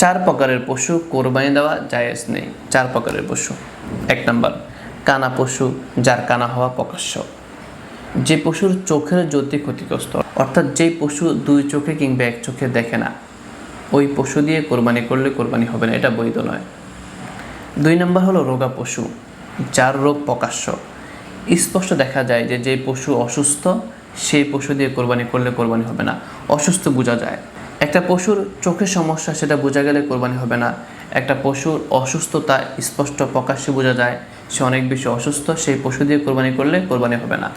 চার প্রকারের পশু কোরবানি দেওয়া জায়েজ নেই। চার প্রকারের পশু। এক নম্বর, কানা পশু, যার কানা হওয়া প্রকাশ্য। যে পশুর চোখের জ্যোতি ক্ষতিগ্রস্ত, অর্থাৎ যেই পশু দুই চোখে কিংবা এক চোখে দেখে না, ওই পশু দিয়ে কোরবানি করলে কোরবানি হবে না, এটা বৈধ নয়। দুই নম্বর হলো রোগা পশু, যার রোগ প্রকাশ্য। স্পষ্ট দেখা যায় যে যে পশু অসুস্থ, সেই পশু দিয়ে কোরবানি করলে কোরবানি হবে না। অসুস্থ বোঝা যায়। একটা পশুর চোখের সমস্যা, সেটা বোঝা গেলে কোরবানি হবে না। একটা পশুর অসুস্থতা স্পষ্ট প্রকাশ্যে বোঝা যায়, সে অনেক বেশি অসুস্থ, সেই পশু দিয়ে কোরবানি করলে কোরবানি হবে না।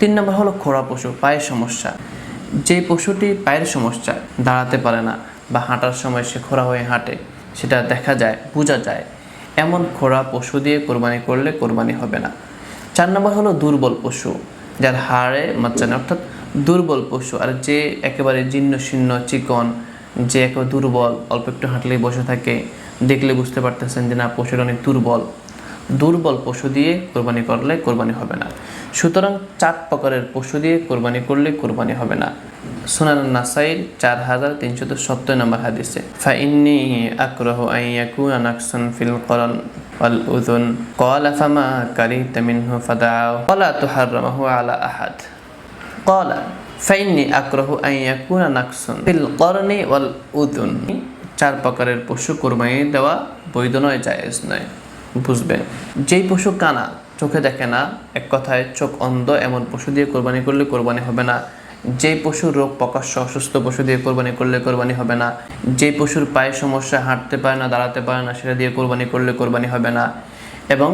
তিন নম্বর হলো খোড়া পশু, পায়ের সমস্যা। যে পশুটি পায়ের সমস্যা, দাঁড়াতে পারে না বা হাঁটার সময় সে খোড়া হয়ে হাঁটে, সেটা দেখা যায়, বোঝা যায়। এমন খোড়া পশু দিয়ে কোরবানি করলে কোরবানি হবে না। চার নম্বর হলো দুর্বল পশু, যার হাড়ে নেই, অর্থাৎ দুর্বল পশু, আর যে একেবারে জীর্ণ শীর্ণ চিকন, যে একেবারে দুর্বল, অল্প একটু হাঁটলেই বসে থাকে, দেখলে বুঝতে পারতেছেন যে না পশুটা অনেক দুর্বল। দুর্বল পশু দিয়ে কোরবানি করলে কোরবানি হবে না। সুতরাং চার প্রকারের পশু দিয়ে কোরবানি করলে কোরবানি হবে না। সুনান নাসাইর চার হাজার তিনশত সত্তর নম্বর হাদিসে, ফাইন্নি আক্রহ আই ইয়াকুনা নাকসুন ফিল করন ওয়াল উযুন। ক্বালা ফামা কারিহতা মিনহু ফাদাউ। ক্বালা তুহাররামাহু আলা আহাদ। ক্বালা ফাইন্নি আক্রহু আন ইয়াকুনা নাকসুন ফিল করনি ওয়াল উযুন চার প্রকারের পশু কোরবানি দেওয়া বৈধ নয়, জায়েজ নয়। বুঝবেন যেই পশু কানা, চোখে দেখে না, এক কথায় চোখ অন্ধ, এমন পশু দিয়ে কোরবানি করলে কোরবানি হবে না। যেই পশুর রোগ প্রকাশ্য অসুস্থ পশু দিয়ে কোরবানি করলে কোরবানি হবে না। যেই পশুর পায়ে সমস্যা, হাঁটতে পারে না, দাঁড়াতে পারে না, সেটা দিয়ে কোরবানি করলে কোরবানি হবে না। এবং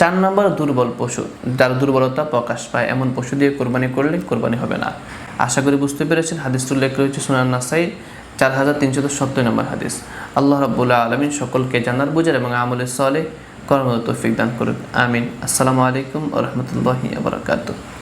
চার নম্বর দুর্বল পশু। যার দুর্বলতা প্রকাশ পায়, এমন পশু দিয়ে কোরবানি করলে কোরবানি হবে না। আশা করি বুঝতে পেরেছেন হাদিস উল্লেখ রয়েছে সুনান নাসাই, চার হাজার তিনশত সত্তর নম্বর হাদিস। আল্লাহ রাবুল্লাহ আলমিন সকলকে জানার বুঝার এবং আমলের সলে কর্মরত তৌফিক দান করুন আমিন। আসসালামু আলাইকুম ও রহমতুল্লাহি